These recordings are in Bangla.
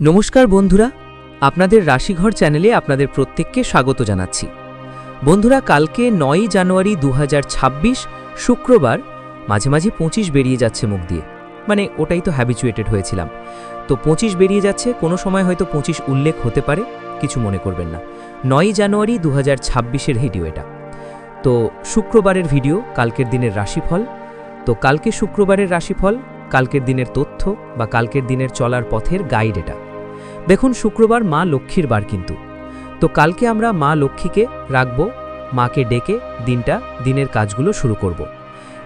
নমস্কার বন্ধুরা, আপনাদের রাশিঘর চ্যানেলে আপনাদের প্রত্যেককে স্বাগত জানাচ্ছি। বন্ধুরা, কালকে নয়ই জানুয়ারি দু হাজার ছাব্বিশ শুক্রবার মাঝে মাঝে পঁচিশ বেরিয়ে যাচ্ছে মুখ দিয়ে। মানে ওটাই তো হ্যাবিচুয়েটেড হয়েছিলাম। তো পঁচিশ বেরিয়ে যাচ্ছে, কোনো সময় হয়তো পঁচিশ উল্লেখ হতে পারে, কিছু মনে করবেন না। নয়ই জানুয়ারি দু হাজার ছাব্বিশের ভিডিও এটা। তো শুক্রবারের ভিডিও কালকের দিনের রাশিফল। তো কালকে শুক্রবারের রাশিফল, কালকের দিনের তথ্য বা কালকের দিনের চলার পথের গাইড এটা। দেখুন, শুক্রবার মা লক্ষ্মীর বার কিন্তু। তো কালকে আমরা মা লক্ষ্মীকে রাখব, মাকে ডেকে দিনটা, দিনের কাজগুলো শুরু করব।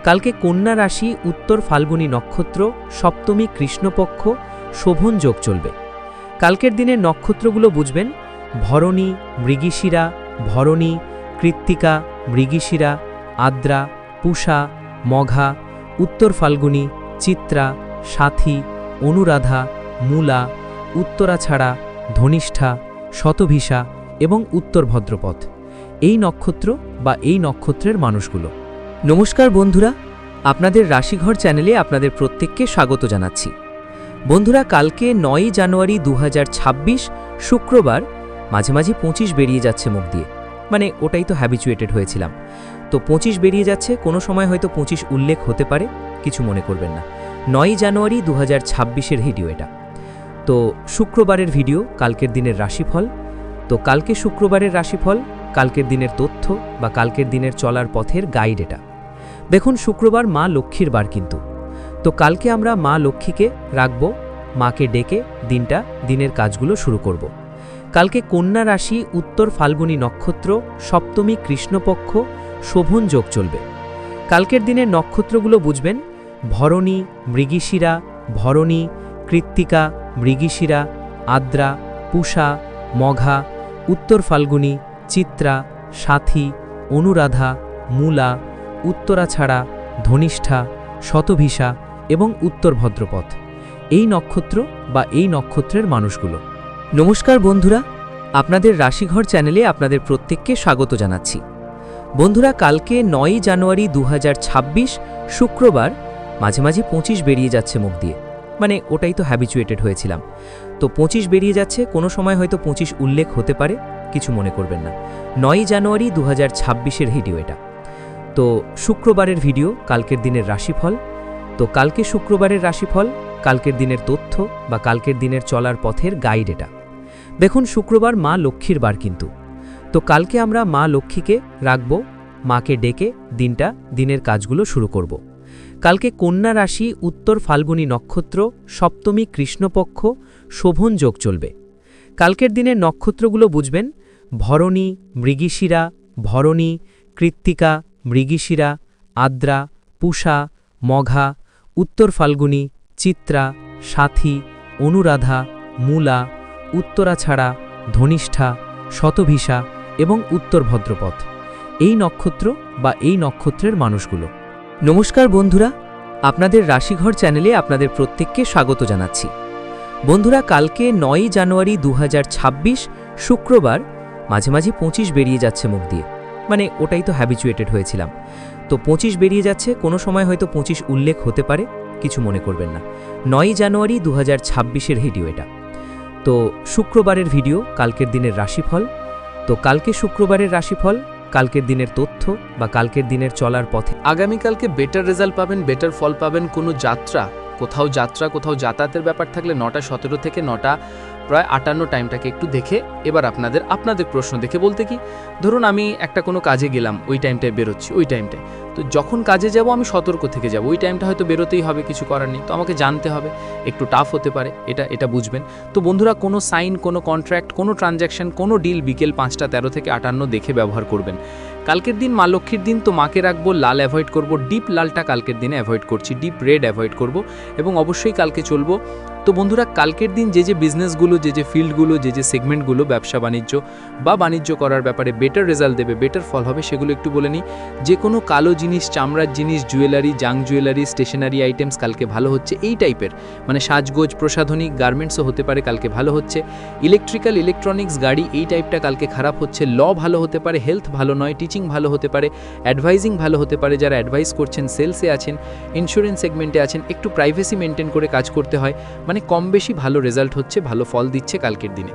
কালকে কন্যা রাশি, উত্তর ফাল্গুনী নক্ষত্র, সপ্তমী কৃষ্ণপক্ষ, শোভন যোগ চলবে। কালকের দিনের নক্ষত্রগুলো বুঝবেন, ভরণী, মৃগীশিরা, ভরণী, কৃত্তিকা, মৃগীশিরা, আদ্রা, পুষা, মঘা, উত্তর ফাল্গুনী, চিত্রা, সাথী, অনুরাধা, মূলা উত্তরাছাড়া ধনিষ্ঠা, শতভিসা এবং উত্তর ভদ্রপথ। এই নক্ষত্র বা এই নক্ষত্রের মানুষগুলো। নমস্কার বন্ধুরা, আপনাদের রাশিঘর চ্যানেলে আপনাদের প্রত্যেককে স্বাগত জানাচ্ছি। বন্ধুরা, কালকে নয়ই জানুয়ারি দু হাজার ছাব্বিশ, শুক্রবার, মাঝে মাঝে পঁচিশ বেরিয়ে যাচ্ছে মুখ দিয়ে। মানে ওটাই তো হ্যাবিচুয়েটেড হয়েছিলাম। তো পঁচিশ বেরিয়ে যাচ্ছে, কোনো সময় হয়তো পঁচিশ উল্লেখ হতে পারে, কিছু মনে করবেন না। নয়ই জানুয়ারি দু হাজার ছাব্বিশের ভিডিও এটা। তো শুক্রবারের ভিডিও, কালকের দিনের রাশিফল। তো কালকে শুক্রবারের রাশিফল, কালকের দিনের তথ্য বা কালকের দিনের চলার পথের গাইড এটা। দেখুন, শুক্রবার মা লক্ষ্মীর বার কিন্তু। তো কালকে আমরা মা লক্ষ্মীকে রাখব, মাকে ডেকে দিনটা, দিনের কাজগুলো শুরু করব। কালকে কন্যা রাশি, উত্তর ফাল্গুনী নক্ষত্র, সপ্তমী কৃষ্ণপক্ষ, শোভন যোগ চলবে। কালকের দিনের নক্ষত্রগুলো বুঝবেন, ভরণী, মৃগীশিরা, ভরণী, কৃত্তিকা মৃগীশিরা, আদ্রা, পুষা, মঘা, উত্তর ফাল্গুনী, চিত্রা, সাথী, অনুরাধা, মূলা, উত্তরাছাড়া, ধনিষ্ঠা শতভিসা এবং উত্তর ভদ্রপথ। এই নক্ষত্র বা এই নক্ষত্রের মানুষগুলো। নমস্কার বন্ধুরা, আপনাদের রাশিঘর চ্যানেলে আপনাদের প্রত্যেককে স্বাগত জানাচ্ছি। বন্ধুরা, কালকে নয়ই জানুয়ারি দু হাজার ছাব্বিশ শুক্রবার মাঝে মাঝে পঁচিশ বেরিয়ে যাচ্ছে মুখ দিয়ে। মানে ওটাই তো হ্যাবিচুয়েটেড হয়েছিলাম। তো পঁচিশ বেরিয়ে যাচ্ছে, কোনো সময় হয়তো পঁচিশ উল্লেখ হতে পারে, কিছু মনে করবেন না। নয়ই জানুয়ারি দু হাজার ছাব্বিশের ভিডিও এটা। তো শুক্রবারের ভিডিও কালকের দিনের রাশিফল। তো কালকে শুক্রবারের রাশিফল, কালকের দিনের তথ্য বা কালকের দিনের চলার পথের গাইড এটা। দেখুন, শুক্রবার মা লক্ষ্মীর বার কিন্তু। তো কালকে আমরা মা লক্ষ্মীকে রাখব, মাকে ডেকে দিনটা, দিনের কাজগুলো শুরু করব। কালকে কন্যা রাশি, উত্তর ফাল্গুনী নক্ষত্র, সপ্তমী কৃষ্ণপক্ষ, শোভন যোগ চলবে। কালকের দিনের নক্ষত্রগুলো বুঝবেন, ভরণী, মৃগীশিরা, ভরণী, কৃত্তিকা, মৃগীশিরা, আদ্রা, পুষা, মঘা, উত্তর ফাল্গুনী, চিত্রা, সাথী, অনুরাধা, মূলা, উত্তরাছাড়া, ধনিষ্ঠা শতভিসা এবং উত্তর ভদ্রপথ। এই নক্ষত্র বা এই নক্ষত্রের মানুষগুলো। নমস্কার বন্ধুরা, আপনাদের রাশিঘর চ্যানেলে আপনাদের প্রত্যেককে স্বাগত জানাচ্ছি। বন্ধুরা, কালকে নয়ই জানুয়ারি দু হাজার ছাব্বিশ, শুক্রবার, মাঝে মাঝে পঁচিশ বেরিয়ে যাচ্ছে মুখ দিয়ে। মানে ওটাই তো হ্যাবিচুয়েটেড হয়েছিলাম। তো পঁচিশ বেরিয়ে যাচ্ছে, কোনো সময় হয়তো পঁচিশ উল্লেখ হতে পারে, কিছু মনে করবেন না। নয়ই জানুয়ারি দু হাজার ছাব্বিশের ভিডিও এটা। তো শুক্রবারের ভিডিও কালকের দিনের রাশিফল। তো কালকে শুক্রবারের রাশিফল কালকের দিনের তথ্য বা কালকের দিনের চলার পথে। আগামীকালকে বেটার রেজাল্ট পাবেন বেটার ফল পাবেন কোনো যাত্রা। কোথাও যাত্রা, কোথাও যাতায়াতের ব্যাপার থাকলে নটা সতেরো থেকে নটা প্রায় আটান্ন টাইমটাকে একটু দেখে এবার আপনাদের আপনাদের প্রশ্ন দেখে বলতে কি, ধরুন আমি একটা কোনো কাজে গেলাম, ওই টাইমটায় বেরোচ্ছি, ওই টাইমটায়। তো যখন কাজে যাব আমি সতর্ক থেকে যাব, ওই টাইমটা হয়তো বেরোতেই হবে, কিছু করার নেই। তো আমাকে জানতে হবে, একটু টাফ হতে পারে, এটা এটা বুঝবেন। তো বন্ধুরা কোনো সাইন কোনো কন্ট্রাক্ট কোনো ট্রানজ্যাকশন কোনো ডিল বিকেল পাঁচটা তেরো থেকে আটান্ন দেখে ব্যবহার করবেন। কালকের দিন মা লক্ষ্মীর দিন, তো মাকে রাখব, লাল অ্যাভয়েড করব ডিপ লালটা কালকের দিনে অ্যাভয়েড করছি ডিপ রেড অ্যাভয়েড করব এবং অবশ্যই কালকে চলবো তো বন্ধুরা, কালকের দিন যে যে বিজনেসগুলো যে যে ফিল্ডগুলো যে যে সেগমেন্টগুলো ব্যবসা বাণিজ্য বা বাণিজ্য করার ব্যাপারে বেটার রেজাল্ট দেবে বেটার ফল হবে, সেগুলো একটু বলে নিই। যে কোনো কালো জিনিস, চামড়ার জিনিস জুয়েলারি জাং জুয়েলারি স্টেশনারি আইটেমস কালকে ভালো হচ্ছে, এই টাইপের মানে সাজগোজ, প্রসাধনী গার্মেন্টসও হতে পারে কালকে ভালো হচ্ছে। ইলেকট্রিক্যাল ইলেকট্রনিক্স গাড়ি, এই টাইপটা কালকে খারাপ হচ্ছে। ল ভালো হতে পারে হেলথ ভালো নয় টিচিং ভালো হতে পারে অ্যাডভাইজিং ভালো হতে পারে, যারা অ্যাডভাইস করছেন সেলসে আছেন ইন্স্যুরেন্স সেগমেন্টে আছেন, একটু প্রাইভেসি মেনটেন করে কাজ করতে হয়। মানে মানে কম বেশি ভালো রেজাল্ট হচ্ছে, ভালো ফল দিচ্ছে কালকের দিনে।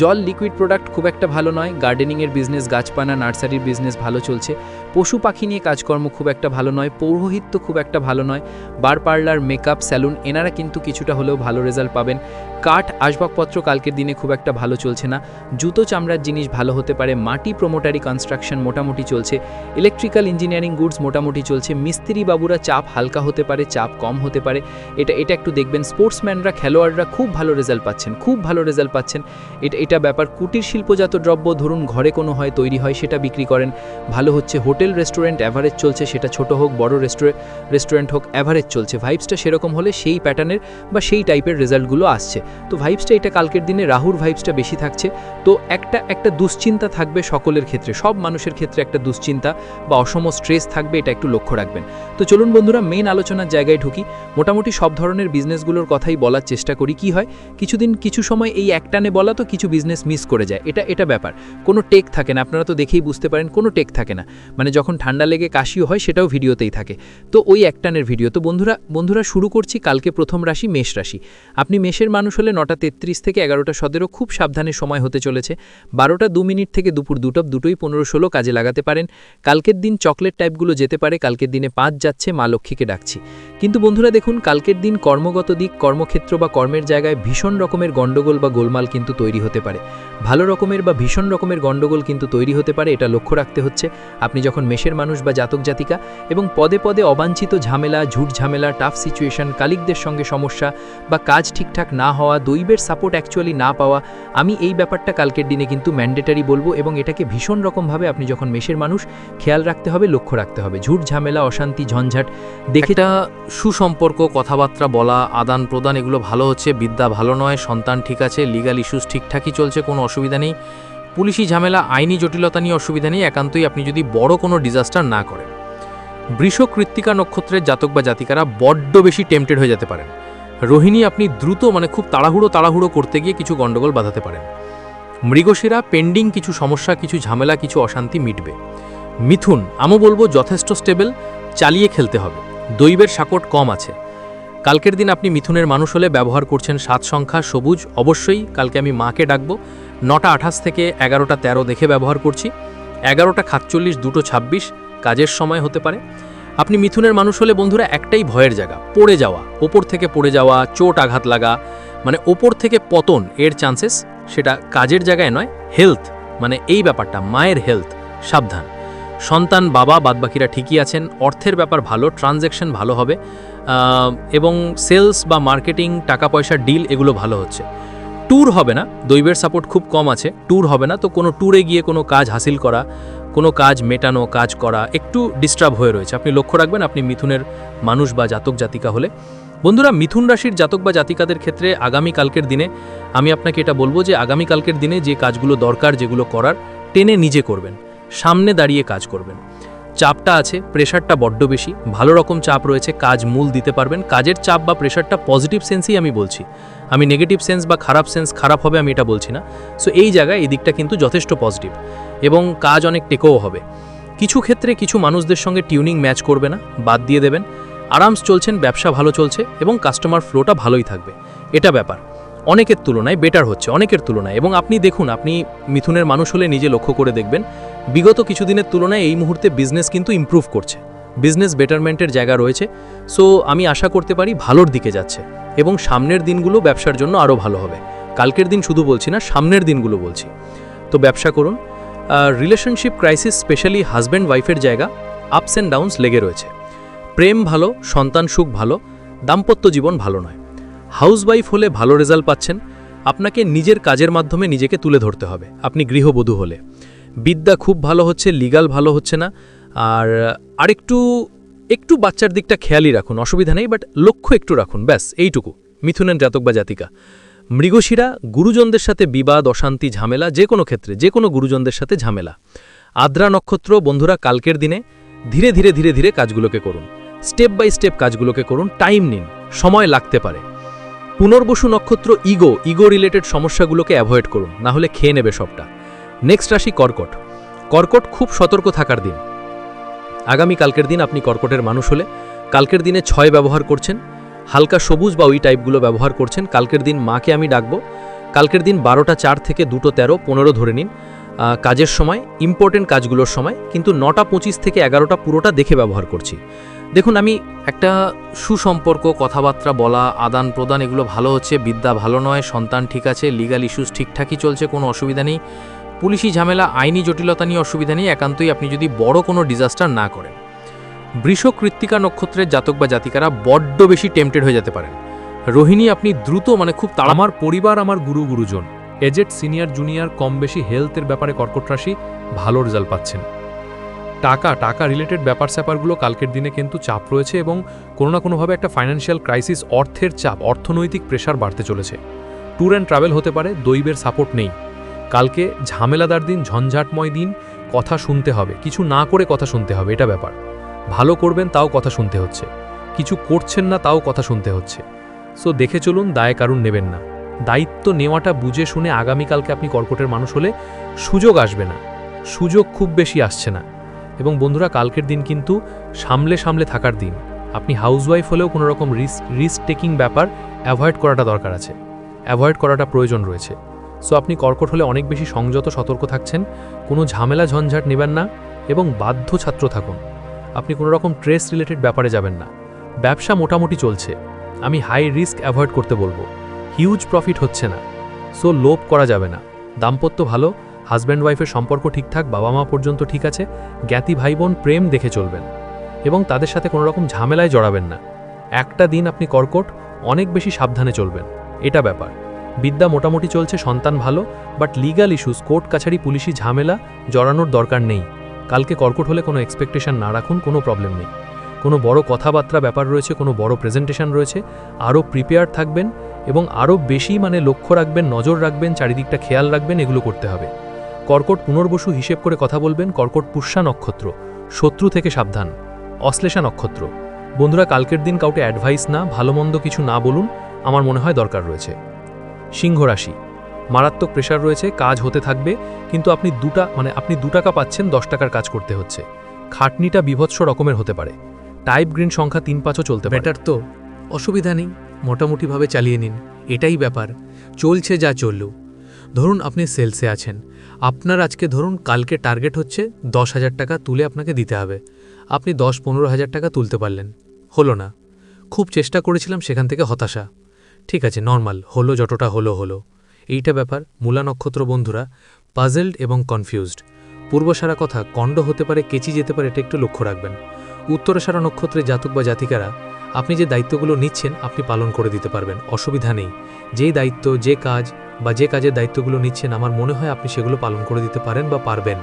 জল লিকুইড প্রোডাক্ট খুব একটা ভালো নয় গার্ডেনিংয়ের বিজনেস গাছপানা নার্সারির বিজনেস ভালো চলছে। পশু পাখি নিয়ে কাজকর্ম খুব একটা ভালো নয়, পৌরোহিত্য খুব একটা ভালো নয়। বার পার্লার, মেকআপ, স্যালুন, এনারা কিন্তু কিছুটা হলেও ভালো রেজাল্ট পাবেন। কাঠ, আসবাবপত্র কালকের দিনে খুব একটা ভালো চলছে না। জুতো চামড়ার জিনিস ভালো হতে পারে, মাটি প্রোমোটারি কনস্ট্রাকশন মোটামুটি চলছে। ইলেকট্রিক্যাল ইঞ্জিনিয়ারিং গুডস মোটামুটি চলছে। মিস্ত্রি বাবুরা চাপ হালকা হতে পারে, চাপ কম হতে পারে। এটা এটা একটু দেখবেন। স্পোর্টসম্যানরা খেলোয়াড়রা খুব ভালো রেজাল্ট পাচ্ছেন, খুব ভালো রেজাল্ট পাচ্ছেন। এটা এটা ব্যাপার। কুটির শিল্পজাত দ্রব্য, ধরুন ঘরে কোনো হয়, তৈরি হয়, সেটা বিক্রি করেন। ভালো হচ্ছে হোটেল রেস্টুরেন্ট অ্যাভারেজ চলছে, সেটা ছোট হোক, বড় রেস্টুরেন্ট রেস্টুরেন্ট হোক অ্যাভারেজ চলছে। ভাইবসটা সেরকম হলে সেই প্যাটার্নের বা সেই টাইপের রেজাল্টগুলো আসছে। তো ভাইবসটা এটা কালকের দিনে, রাহুর ভাইবসটা বেশি থাকছে। তো একটা একটা দুশ্চিন্তা থাকবে সকলের ক্ষেত্রে, সব মানুষের ক্ষেত্রে একটা দুশ্চিন্তা বা অসম স্ট্রেস থাকবে, এটা একটু লক্ষ্য রাখবেন। তো চলুন বন্ধুরা মেন আলোচনার জায়গায় ঢুকি। মোটামুটি সব ধরনের বিজনেসগুলোর কথাই বলার চেষ্টা করি, কি হয়? কিছুদিন, কিছু সময় এই একটানে বলা তো কিছু বিজনেস মিস করে যায়। এটা এটা ব্যাপার। কোনো টেক থাকে না, আপনারা তো দেখেই বুঝতে পারেন, কোনো টেক থাকে না। মানে যখন ঠান্ডা লেগে কাশিও হয়, সেটাও ভিডিওতেই থাকে। তো ওই একটানের ভিডিও। তো বন্ধুরা বন্ধুরা, শুরু করছি কালকে প্রথম রাশি, মেষ রাশি। আপনি মেষের মানুষ হলে নটা তেত্রিশ থেকে এগারোটা সতেরো খুব সাবধানে সময় হতে চলেছে। বারোটা দু মিনিট থেকে দুপুর দুটো, দুটোই পনেরো ষোলো কাজে লাগাতে পারেন। কালকের দিন চকলেট টাইপগুলো যেতে পারে, কালকের দিনে পাঁচ যাচ্ছে, মা লক্ষ্মীকে ডাকছি। কিন্তু বন্ধুরা, দেখুন, কালকের দিন কর্মগত দিক, কর্মক্ষেত্র বা কর্মের জায়গায় ভীষণ রকমের গণ্ডগোল বা গোলমাল কিন্তু তৈরি হতে পারে। ভালো রকমের বা ভীষণ রকমের গণ্ডগোল কিন্তু তৈরি হতে পারে, এটা লক্ষ্য রাখতে হচ্ছে। আপনি যখন মেষের মানুষ বা জাতক জাতিকা এবং পদে পদে অবাঞ্ছিত ঝামেলা, ঝুট ঝামেলা টাফ সিচুয়েশন কালিকদের সঙ্গে সমস্যা বা কাজ ঠিকঠাক না হওয়া, দৈবের সাপোর্ট অ্যাকচুয়ালি না পাওয়া, আমি এই ব্যাপারটা কালকের দিনে কিন্তু ম্যান্ডেটারি বলব এবং এটাকে ভীষণ রকমভাবে আপনি যখন মেষের মানুষ, খেয়াল রাখতে হবে, লক্ষ্য রাখতে হবে। ঝুট ঝামেলা, অশান্তি, ঝঞ্ঝাট, দেখে এটা সুসম্পর্ক, কথাবার্তা বলা, আদান প্রদান এগুলো ভালো হচ্ছে, বিদ্যা ভালো নয়, সন্তান ঠিক আছে লিগাল ইস্যুস ঠিকঠাকই চলছে, কোনো অসুবিধা নেই। পুলিশি ঝামেলা, আইনি জটিলতা নিয়ে অসুবিধা নেই, একান্তই আপনি যদি বড় কোনো ডিজাস্টার না করেন। বৃষ কৃত্তিকা নক্ষত্রের জাতক বা জাতিকারা বড্ড বেশি টেম্পটেড হয়ে যেতে পারেন। রোহিণী আপনি দ্রুত মানে খুব তাড়াহুড়ো তাড়াহুড়ো করতে গিয়ে কিছু গণ্ডগোল বাঁধাতে পারেন। মৃগশিরা পেন্ডিং কিছু সমস্যা, কিছু ঝামেলা, কিছু অশান্তি মিটবে। মিথুন আমও বলব যথেষ্ট স্টেবল চালিয়ে খেলতে হবে। দৈবের সাকট কম আছে। কালকের দিন আপনি মিথুনের মানুষ হলে ব্যবহার করছেন সাত সংখ্যা সবুজ, অবশ্যই কালকে আমি মাকে ডাকবো। নটা আঠাশ থেকে এগারোটা তেরো দেখে ব্যবহার করছি। এগারোটা সাতচল্লিশ, দুটো ছাব্বিশ, কাজের সময় হতে পারে। আপনি মিথুনের মানুষ হলে বন্ধুরা একটাই ভয়ের জায়গা, পড়ে যাওয়া, ওপর থেকে পড়ে যাওয়া, চোট আঘাত লাগা মানে ওপর থেকে পতন এর চান্সেস সেটা কাজের জায়গায় নয় হেলথ মানে এই ব্যাপারটা, মায়ের হেলথ সাবধান। সন্তান, বাবা, বাদবাকিরা ঠিকই আছেন, অর্থের ব্যাপার ভালো ট্রানজ্যাকশন ভালো হবে এবং সেলস বা মার্কেটিং টাকা পয়সার ডিল এগুলো ভালো হচ্ছে। ট্যুর হবে না, দৈবের সাপোর্ট খুব কম আছে ট্যুর হবে না, তো কোনো ট্যুরে গিয়ে কোনো কাজ হাসিল করা, কোনো কাজ মেটানো, কাজ করা একটু ডিস্টার্ব হয়ে রয়েছে। আপনি লক্ষ্য রাখবেন, আপনি মিথুনের মানুষ বা জাতক, জাতিকা হলে। বন্ধুরা, মিথুন রাশির জাতক বা জাতিকাদের ক্ষেত্রে আগামী কালকের দিনে আমি আপনাকে এটা বলব যে, আগামী কালকের দিনে যে কাজগুলো দরকার, যেগুলো করার, টেনে নিজে করবেন। সামনে দাঁড়িয়ে কাজ করবেন। চাপটা আছে প্রেশারটা বড্ড বেশি। ভালো রকম চাপ রয়েছে, কাজ মূল দিতে পারবেন। কাজের চাপ বা প্রেশারটা পজিটিভ সেন্সেই আমি বলছি। আমি নেগেটিভ সেন্স বা খারাপ সেন্স খারাপ হবে আমি এটা বলছি না। সো এই জায়গায় এই দিকটা কিন্তু যথেষ্ট পজিটিভ এবং কাজ অনেক টেকও হবে। কিছু ক্ষেত্রে কিছু মানুষদের সঙ্গে টিউনিং ম্যাচ করবে না, বাদ দিয়ে দেবেন। আরামস চলছেন, ব্যবসা ভালো চলছে এবং কাস্টমার ফ্লোটা ভালোই থাকবে। এটা ব্যাপার। অনেকের তুলনায় বেটার হচ্ছে, অনেকের তুলনায়। এবং আপনি দেখুন, আপনি মিথুনের মানুষ হলে নিজে লক্ষ্য করে দেখবেন, বিগত কিছুদিনের তুলনায় এই মুহূর্তে বিজনেস কিন্তু ইমপ্রুভ করছে। বিজনেস বেটারমেন্টের জায়গা রয়েছে। সো আমি আশা করতে পারি ভালোর দিকে যাচ্ছে। এবং সামনের দিনগুলো ব্যবসার জন্য আরও ভালো হবে। কালকের দিন শুধু বলছি না, সামনের দিনগুলো বলছি। তো ব্যবসা করুন। রিলেশনশিপ ক্রাইসিস স্পেশালি হাজব্যান্ড ওয়াইফের জায়গা আপস অ্যান্ড ডাউনস লেগে রয়েছে। প্রেম ভালো, সন্তান সুখ ভালো, দাম্পত্য জীবন ভালো নয়। হাউসওয়াইফ হলে ভালো রেজাল্ট পাচ্ছেন, আপনাকে নিজের কাজের মাধ্যমে নিজেকে তুলে ধরতে হবে। আপনি গৃহবধূ হলে। বিদ্যা খুব ভালো হচ্ছে লিগাল ভালো হচ্ছে না। আর আরেকটু, একটু বাচ্চার দিকটা খেয়ালই রাখুন, অসুবিধা নেই বাট লক্ষ্য একটু রাখুন, ব্যাস, এইটুকু। মিথুনের জাতক বা জাতিকা। মৃগশিরা, গুরুজনদের সাথে বিবাদ, অশান্তি, ঝামেলা, যে কোনো ক্ষেত্রে, যে কোনো গুরুজনদের সাথে ঝামেলা। আদ্রা নক্ষত্র, বন্ধুরা, কালকের দিনে ধীরে ধীরে ধীরে ধীরে কাজগুলোকে করুন। স্টেপ বাই স্টেপ কাজগুলোকে করুন, টাইম নিন, সময় লাগতে পারে। পুনর্বসু নক্ষত্র ইগো ইগো রিলেটেড সমস্যাগুলোকে অ্যাভয়েড করুন না হলে খেয়ে নেবে সবটা। নেক্সট রাশি কর্কট। কর্কট খুব সতর্ক থাকার দিন। আগামী কালকের দিন আপনি কর্কটের মানুষ হলে, কালকের দিনে ছয় ব্যবহার করছেন, হালকা সবুজ বা ওই টাইপগুলো ব্যবহার করছেন, কালকের দিন মাকে আমি ডাকবো, কালকের দিন বারোটা চার থেকে দুটো তেরো, পনেরো ধরে নিন কাজের সময় ইম্পর্টেন্ট কাজগুলোর সময়, কিন্তু নটা পঁচিশ থেকে এগারোটা পুরোটা দেখে ব্যবহার করছি। দেখুন, আমি একটা সুসম্পর্ক, কথাবার্তা বলা আদান প্রদান এগুলো ভালো হচ্ছে, বিদ্যা ভালো নয়, সন্তান ঠিক আছে লিগাল ইস্যুস ঠিকঠাকই চলছে, কোনো অসুবিধা নেই। পুলিশি ঝামেলা, আইনি জটিলতা নিয়ে অসুবিধা নেই, একান্তই আপনি যদি বড় কোনো ডিজাস্টার না করেন। বৃষ কৃত্তিকা নক্ষত্রের জাতক বা জাতিকারা বড্ড বেশি টেম্পটেড হয়ে যেতে পারেন। রোহিণী, আপনি দ্রুত মানে খুব তাড়া আমার পরিবার আমার গুরু, গুরুজন, এজেড সিনিয়র, জুনিয়র কম বেশি হেলথের ব্যাপারে কর্কট রাশি ভালো রেজাল্ট পাচ্ছেন। টাকা টাকা রিলেটেড ব্যাপার স্যাপারগুলো কালকের দিনে কিন্তু চাপ রয়েছে এবং কোনো না কোনোভাবে একটা ফাইন্যান্সিয়াল ক্রাইসিস অর্থের চাপ, অর্থনৈতিক প্রেশার বাড়তে চলেছে। ট্যুর অ্যান্ড ট্রাভেল হতে পারে, দৈবের সাপোর্ট নেই। কালকে ঝামেলাদার দিন, ঝঞ্ঝাটময় দিন, কথা শুনতে হবে। কিছু না করে কথা শুনতে হবে, এটা ব্যাপার। ভালো করবেন, তাও কথা শুনতে হচ্ছে। কিছু করছেন না, তাও কথা শুনতে হচ্ছে। সো দেখে চলুন, দায় কারুন নেবেন না। দায়িত্ব নেওয়াটা বুঝে শুনে আগামীকালকে আপনি কর্কটের মানুষ হলে সুযোগ আসবে না। সুযোগ খুব বেশি আসছে না। এবং বন্ধুরা, কালকের দিন কিন্তু সামলে সামলে থাকার দিন। আপনি হাউসওয়াইফ হলেও কোনো রকম রিস্ক রিস্ক টেকিং ব্যাপার অ্যাভয়েড করাটা দরকার আছে। অ্যাভয়েড করাটা প্রয়োজন রয়েছে। সো আপনি কর্কট হলে অনেক বেশি সংযত, সতর্ক থাকছেন, কোনো ঝামেলা, ঝঞ্ঝাট নেবেন না এবং বাধ্য ছাত্র থাকুন। আপনি কোনো রকম ট্রেস রিলেটেড ব্যাপারে যাবেন না। ব্যবসা মোটামুটি চলছে। আমি হাই রিস্ক অ্যাভয়েড করতে বলব। হিউজ প্রফিট হচ্ছে না। সো লোভ করা যাবে না। দাম্পত্য ভালো হাজব্যান্ড ওয়াইফের সম্পর্ক ঠিকঠাক বাবা মা পর্যন্ত ঠিক আছে, জ্ঞাতি ভাই বোন প্রেম দেখে চলবেন এবং তাদের সাথে কোনো রকম ঝামেলায় জড়াবেন না। একটা দিন আপনি কর্কট, অনেক বেশি সাবধানে চলবেন। এটা ব্যাপার। বিদ্যা মোটামুটি চলছে, সন্তান ভালো, বাট লিগাল ইস্যুস, কোর্ট, কাছারি, পুলিশি ঝামেলা, জড়ানোর দরকার নেই। কালকে কর্কট হলে কোনো এক্সপেকটেশন না রাখুন, কোনো প্রবলেম নেই। কোনো বড় কথাবার্তা ব্যাপার রয়েছে, কোনো বড় প্রেজেন্টেশন রয়েছে, আরও প্রিপেয়ার থাকবেন এবং আরও বেশি মানে লক্ষ্য রাখবেন, নজর রাখবেন, চারিদিকটা খেয়াল রাখবেন, এগুলো করতে হবে। কর্কট পুনর্বসু হিসেব করে কথা বলবেন কর্কট পুষ্যা নক্ষত্র। শত্রু থেকে সাবধান। অশ্লেষা নক্ষত্র। বন্ধুরা, কালকের দিন কাউকে অ্যাডভাইস না ভালো মন্দ কিছু না বলুন, আমার মনে হয় দরকার রয়েছে। সিংহ রাশি। মারাত্মক প্রেশার রয়েছে, কাজ হতে থাকবে, কিন্তু আপনি দুটা মানে আপনি দু টাকা পাচ্ছেন, দশ টাকার কাজ করতে হচ্ছে। খাটনিটা বিভৎস রকমের হতে পারে। টাইপ গ্রিন সংখ্যা তিন পাঁচও চলতে বেটার তো। অসুবিধা নেই। মোটামুটিভাবে চালিয়ে নিন। এটাই ব্যাপার। চলছে যা চলল ধরুন আপনি সেলসে আছেন। আপনার আজকে ধরুন কালকে টার্গেট হচ্ছে দশ হাজার টাকা তুলে আপনাকে দিতে হবে। আপনি দশ পনেরো হাজার টাকা তুলতে পারলেন। হলো না। খুব চেষ্টা করেছিলাম সেখান থেকে হতাশা। ঠিক আছে, নর্মাল। হলো যতটা হলো হলো। এইটা ব্যাপার, মূলা নক্ষত্র বন্ধুরা পাজেলড এবং কনফিউজড পূর্বসারা কথা কণ্ড হতে পারে, কেচি যেতে পারে, এটা একটু লক্ষ্য রাখবেন। উত্তরসারা নক্ষত্রে জাতক বা জাতিকারা, আপনি যে দায়িত্বগুলো নিচ্ছেন, আপনি পালন করে দিতে পারবেন। অসুবিধা নেই। যেই দায়িত্ব, যে কাজ বা যে কাজের দায়িত্বগুলো নিচ্ছেন, আমার মনে হয় আপনি সেগুলো পালন করে দিতে পারেন বা পারবেন।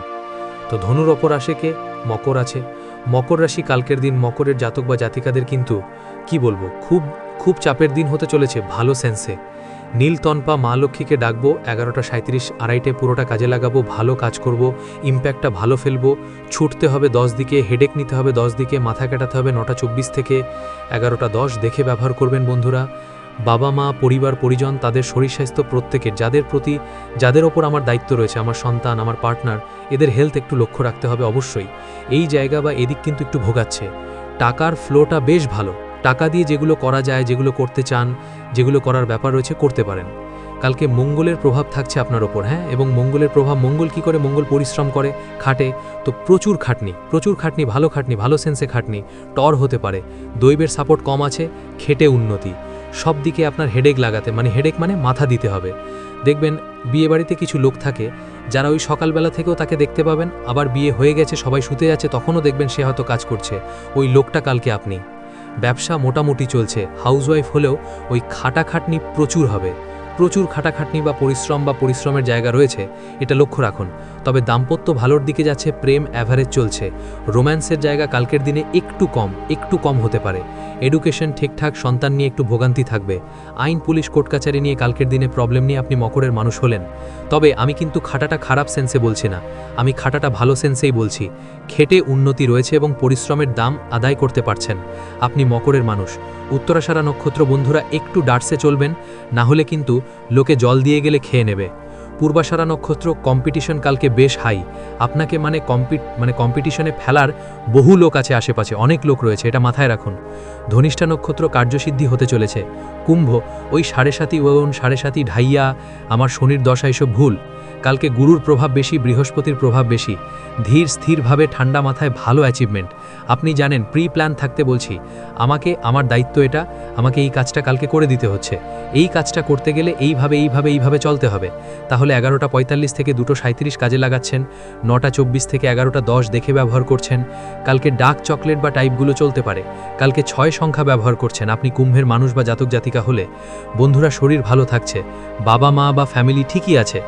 তো ধনুর অপর আসে কে? মকর আছে। মকর রাশি কালকের দিন, মকরের জাতক বা জাতিকাদের কিন্তু, কি বলব, খুব খুব চাপের দিন হতে চলেছে, ভালো সেন্সে নীল তনপা মা লক্ষ্মীকে ডাকবো, এগারোটা সাঁত্রিশ আড়াইটে পুরোটা কাজে লাগাবো, ভালো কাজ করব ইম্প্যাক্টটা ভালো ফেলব, ছুটতে হবে দশ দিকে হেডেক নিতে হবে দশ দিকে, মাথা কাটাতে হবে নটা চব্বিশ থেকে এগারোটা দশ, দেখে ব্যবহার করবেন বন্ধুরা। বাবা, মা, পরিবার, পরিজন, তাদের শরীর স্বাস্থ্য প্রত্যেকের, যাদের প্রতি, যাদের ওপর আমার দায়িত্ব রয়েছে, আমার সন্তান, আমার পার্টনার, এদের হেলথ একটু লক্ষ্য রাখতে হবে অবশ্যই। এই জায়গা বা এদিক কিন্তু একটু ভোগাচ্ছে। টাকার ফ্লোটা বেশ ভালো। টাকা দিয়ে যেগুলো করা যায়, যেগুলো করতে চান, যেগুলো করার ব্যাপার রয়েছে, করতে পারেন। কালকে মঙ্গলের প্রভাব থাকছে আপনার ওপর হ্যাঁ? এবং মঙ্গলের প্রভাব, মঙ্গল কি করে? মঙ্গল পরিশ্রম করে, খাটে। তো প্রচুর খাটনি প্রচুর খাটনি, ভালো খাটনি, ভালো সেন্সে খাটনি, টর হতে পারে। দৈবের সাপোর্ট কম আছে, খেটে উন্নতি। সব দিকে আপনার হেডেক লাগাতে মানে হেডেক মানে মাথা দিতে হবে। দেখবেন, বিয়ে বাড়িতে কিছু লোক থাকে, যারা ওই সকালবেলা থেকেও তাকে দেখতে পাবেন, আবার বিয়ে হয়ে গেছে, সবাই শুতে যাচ্ছে, তখনও দেখবেন সে হয়তো কাজ করছে। ওই লোকটা কালকে আপনি। ব্যবসা মোটামুটি চলছে হাউসওয়াইফ হলেও ওই খাটাখাটনি প্রচুর হবে। প্রচুর খাটাখাটনি বা পরিশ্রম বা পরিশ্রমের জায়গা রয়েছে, এটা লক্ষ্য রাখুন। তবে দাম্পত্য ভালোর দিকে যাচ্ছে প্রেম অ্যাভারেজ চলছে। রোম্যান্সের জায়গা কালকের দিনে একটু কম একটু কম হতে পারে। এডুকেশন ঠিকঠাক, সন্তান নিয়ে একটু ভোগান্তি থাকবে। আইন, পুলিশ, কোর্ট কাচারি নিয়ে কালকের দিনে প্রবলেম নিয়ে আপনি মকরের মানুষ হলেন। তবে আমি কিন্তু খাটাটা খারাপ সেন্সে বলছি না। আমি খাটাটা ভালো সেন্সেই বলছি। খেটে উন্নতি রয়েছে এবং পরিশ্রমের দাম আদায় করতে পারছেন। আপনি মকরের মানুষ। উত্তরাশারা নক্ষত্র বন্ধুরা একটু ডার্সে চলবেন, না হলে কিন্তু লোকে জল দিয়ে গেলে খেয়ে নেবে। পূর্বাশারা নক্ষত্র কম্পিটিশন কালকে বেশ হাই আপনাকে মানে কম্পিট মানে কম্পিটিশনে ফেলার বহু লোক আছে আশেপাশে, অনেক লোক রয়েছে, এটা মাথায় রাখুন। ধনিষ্ঠা নক্ষত্র কার্যসিদ্ধি হতে চলেছে। কুম্ভ, ওই সাড়ে সাতই ওয়ন সাড়ে সাতই ঢাইয়া, আমার শনির দশা এসব ভুল। কালকে গুরুর প্রভাব বেশি, বৃহস্পতির প্রভাব বেশি। ধীর, স্থিরভাবে ঠান্ডা মাথায় ভালো অ্যাচিভমেন্ট আপনি জানেন প্রি প্ল্যান থাকতে বলছি, আমাকে, আমার দায়িত্ব এটা, আমাকে এই কাজটা কালকে করে দিতে হচ্ছে। এই কাজটা করতে গেলে এইভাবে এইভাবে এইভাবে চলতে হবে। তাহলে এগারোটা পঁয়তাল্লিশ থেকে দুটো সাঁত্রিশ কাজে লাগাচ্ছেন, নটা চব্বিশ থেকে এগারোটা দশ দেখে ব্যবহার করছেন। কালকে ডার্ক চকলেট বা টাইপগুলো চলতে পারে। কালকে ছয় সংখ্যা ব্যবহার করছেন, আপনি কুম্ভের মানুষ বা জাতক জাতিকা হলে। বন্ধুরা, শরীর ভালো থাকছে। বাবা মা বা ফ্যামিলি ঠিকই আছে।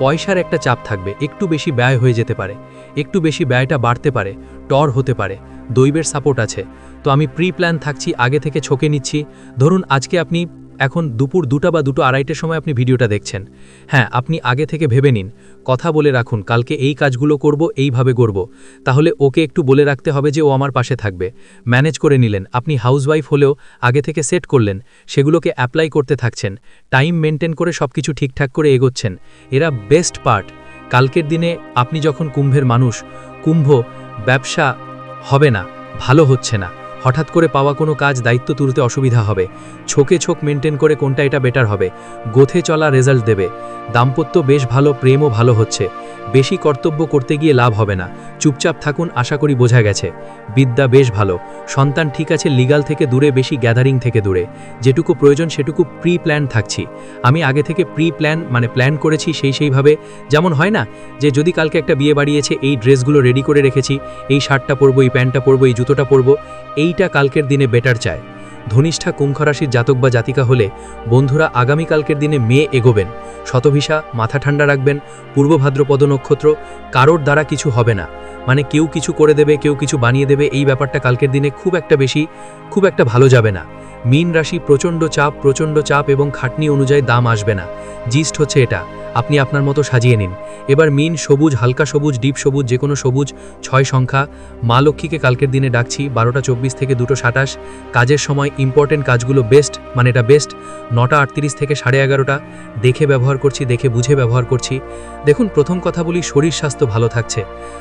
পয়সার একটা চাপ থাকবে, একটু বেশি ব্যয় হয়ে যেতে পারে, একটু বেশি ব্যয়টা বাড়তে পারে, টর হতে পারে, দৈবের সাপোর্ট আছে। তো আমি প্রি প্ল্যান থাকছি, আগে থেকে ছকে নিচ্ছি। ধরুন আজকে আপনি এখন দুপুর দুটা বা দুটো আড়াইটের সময় আপনি ভিডিওটা দেখছেন। হ্যাঁ আপনি আগে থেকে ভেবে নিন কথা বলে রাখুন, কালকে এই কাজগুলো করব, এইভাবে করব তাহলে ওকে একটু বলে রাখতে হবে যে ও আমার পাশে থাকবে। ম্যানেজ করে নিলেন। আপনি হাউসওয়াইফ হলেও আগে থেকে সেট করলেন। সেগুলোকে অ্যাপ্লাই করতে থাকছেন। টাইম মেনটেন করে সব কিছু ঠিকঠাক করে এগোচ্ছেন। এরা বেস্ট পার্ট। কালকের দিনে আপনি যখন কুম্ভের মানুষ, কুম্ভ ব্যবসা হবে না, ভালো হচ্ছে না। হঠাৎ করে পাওয়া কোনো কাজ দায়িত্ব তুলতে অসুবিধা হবে। ছোকে ছোক মেনটেন করে কোনটা এটা বেটার হবে। গোথে চলা রেজাল্ট দেবে। দাম্পত্য বেশ ভালো, প্রেমও ভালো হচ্ছে। বেশি কর্তব্য করতে গিয়ে লাভ হবে না। চুপচাপ থাকুন, আশা করি বোঝা গেছে। বিদ্যা বেশ ভালো। সন্তান ঠিক আছে লিগাল থেকে দূরে, বেশি গ্যাদারিং থেকে দূরে। যেটুকু প্রয়োজন, সেটুকু প্রি প্ল্যান থাকছি। আমি আগে থেকে প্রি প্ল্যান মানে প্ল্যান করেছি সেই সেইভাবে। যেমন হয় না যে, যদি কালকে একটা বিয়ে বাড়িয়েছে, এই ড্রেসগুলো রেডি করে রেখেছি, এই শার্টটা পরবো, এই প্যান্টটা পরবো, এই জুতোটা পরবো এইটা কালকের দিনে বেটার চায়। ধনিষ্ঠা, কুম্ভরাশির জাতক বা জাতিকা হলে বন্ধুরা আগামীকালকের দিনে মেয়ে এগোবেন। শতভিসা, মাথা ঠান্ডা রাখবেন, পূর্ব ভাদ্রপদ নক্ষত্র, কারোর দ্বারা কিছু হবে না। মানে কেউ কিছু করে দেবে, কেউ কিছু বানিয়ে দেবে, এই ব্যাপারটা কালকের দিনে খুব একটা বেশি, খুব একটা ভালো যাবে না। মীন রাশি প্রচণ্ড চাপ প্রচণ্ড চাপ এবং খাটনি অনুযায়ী দাম আসবে না। জিস্ট হচ্ছে এটা, আপনি আপনার মতো সাজিয়ে নিন। এবার মিন, সবুজ, হালকা সবুজ, ডিপ সবুজ, যে কোনো সবুজ, ছয় সংখ্যা। মা লক্ষ্মীকে কালকের দিনে ডাকছি, বারোটা চব্বিশ থেকে দুটো সাতাশ। কাজের সময় ইম্পর্টেন্ট কাজগুলো বেস্ট মানে এটা বেস্ট নটা আটত্রিশ থেকে সাড়ে এগারোটা। দেখে ব্যবহার করছি, দেখে বুঝে ব্যবহার করছি। দেখুন, প্রথম কথা বলি, শরীর স্বাস্থ্য ভালো থাকছে।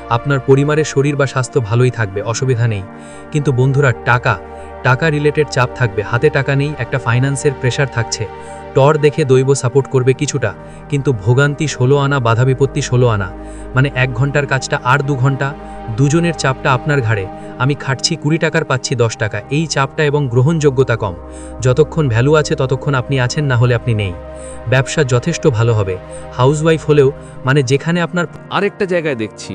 আপনার পরিবারের শরীর বা স্বাস্থ্য ভালোই থাকবে, অসুবিধা নেই। কিন্তু বন্ধুরা, টাকা টাকা রিলেটেড চাপ থাকবে, হাতে টাকা নেই, একটা ফাইন্যান্সের প্রেশার থাকছে। টর দেখে দৈব সাপোর্ট করবে কিছুটা, কিন্তু ভোগান্তি ষোলো আনা, বাধা বিপত্তি ষোলো আনা। মানে এক ঘণ্টার কাজটা আর দু ঘণ্টা, দুজনের চাপটা আপনার ঘাড়ে। আমি খাটছি কুড়ি টাকার, পাচ্ছি দশ টাকা। এই চাপটা এবং গ্রহণযোগ্যতা কম। যতক্ষণ ভ্যালু আছে, ততক্ষণ আপনি আছেন, না হলে আপনি নেই। ব্যবসা যথেষ্ট ভালো হবে। হাউসওয়াইফ হলেও মানে যেখানে আপনার আরেকটা জায়গায় দেখছি,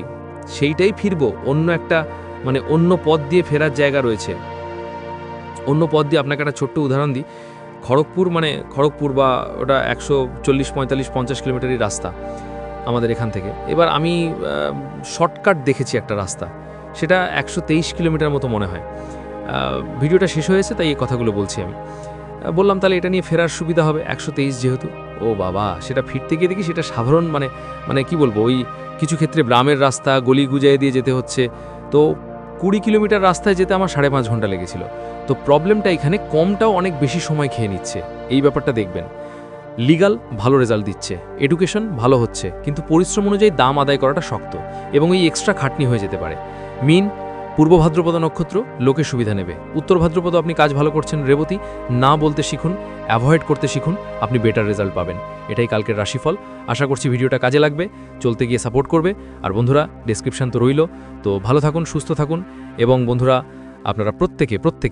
সেইটাই ফিরবো, অন্য একটা মানে অন্য পথ দিয়ে ফেরার জায়গা রয়েছে। অন্য পথ দিয়ে আপনাকে একটা ছোট্ট উদাহরণ দিই। খড়গপুর মানে খড়গপুর বা ওটা একশো চল্লিশ, পঁয়তাল্লিশ, পঞ্চাশ কিলোমিটারই রাস্তা আমাদের এখান থেকে। এবার আমি শর্টকাট দেখেছি একটা রাস্তা। সেটা একশো তেইশ কিলোমিটার মতো মনে হয়। ভিডিওটা শেষ হয়েছে তাই এই কথাগুলো বলছি আমি। বললাম, তাহলে এটা নিয়ে ফেরার সুবিধা হবে একশো তেইশ যেহেতু? ও বাবা, সেটা ফিরতে গিয়ে দেখি সেটা সাধারণ মানে মানে কি বলব, ওই কিছু ক্ষেত্রে গ্রামের রাস্তা, গলি গুজায় দিয়ে যেতে হচ্ছে। তো কুড়ি কিলোমিটার রাস্তায় যেতে আমার সাড়ে পাঁচ ঘণ্টা লেগেছিল। তো প্রবলেমটা এখানে কমটাও অনেক বেশি সময় খেয়ে নিচ্ছে। এই ব্যাপারটা দেখবেন। লিগাল ভালো রেজাল্ট দিচ্ছে, এডুকেশন ভালো হচ্ছে, কিন্তু পরিশ্রম অনুযায়ী দাম আদায় করাটা শক্ত এবং এই এক্সট্রা খাটনি হয়ে যেতে পারে। মিন, পূর্ব ভাদ্রপদ নক্ষত্র, লোকে সুবিধা নেবে। উত্তর ভাদ্রপদ আপনি কাজ ভালো করছেন রেবতী, না বলতে শিখুন, অ্যাভয়েড করতে শিখুন, আপনি বেটার রেজাল্ট পাবেন। এটাই কালকের রাশিফল। আশা করছি ভিডিওটা কাজে লাগবে, চলতে গিয়ে সাপোর্ট করবে। আর বন্ধুরা ডেসক্রিপশন তো রইল, তো ভালো থাকুন, সুস্থ থাকুন এবং বন্ধুরা, আপনারা প্রত্যেকে প্রত্যেকে